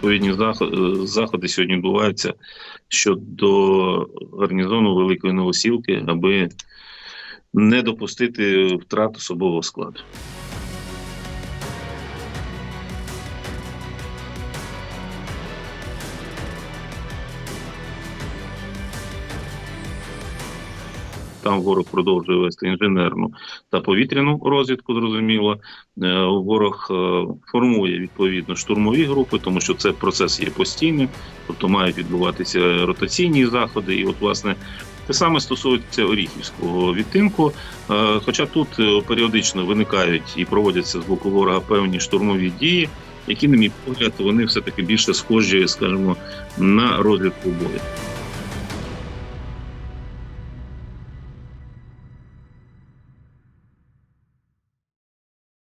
відповідні е, заходи сьогодні відбуваються щодо гарнізону Великої Новосілки, аби не допустити втрат особового складу. Там ворог продовжує вести інженерну та повітряну розвідку. Зрозуміло, Е, ворог е, формує відповідно штурмові групи, тому що це процес є постійним, тобто мають відбуватися ротаційні заходи. І, от, власне, те саме стосується Оріхівського відтинку. Е, Хоча тут періодично виникають і проводяться з боку ворога певні штурмові дії, які, на мій погляд, вони все таки більше схожі, скажімо, на розвідку бою.